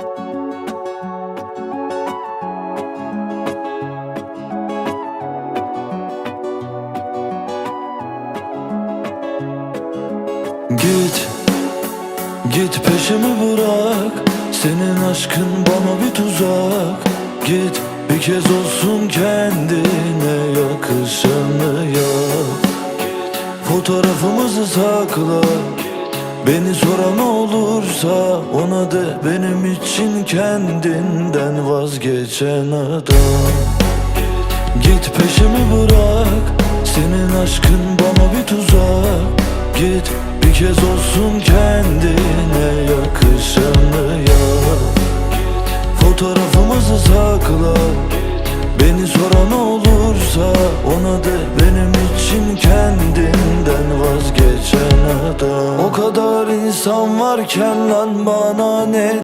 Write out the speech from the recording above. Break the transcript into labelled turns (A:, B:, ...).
A: Git, git peşimi bırak. Senin aşkın bana bir tuzak. Git bir kez olsun kendine yakışanı yap. Fotoğrafımızı sakla Beni soran olursa ona de benim için kendinden vazgeçen adam. Git peşimi bırak Senin aşkın bana bir tuzak. Git bir kez olsun kendine yakışanı yap. Fotoğrafımızı sakla. Beni soran olursa ona de benim için kendinden adam O kadar insan varken lan bana ne